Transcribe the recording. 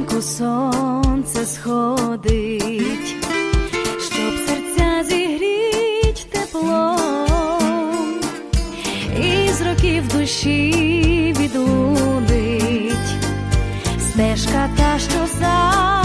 ранку сонце сходить, щоб серця зігріть теплом, і з років душі відлунить стежка та, що за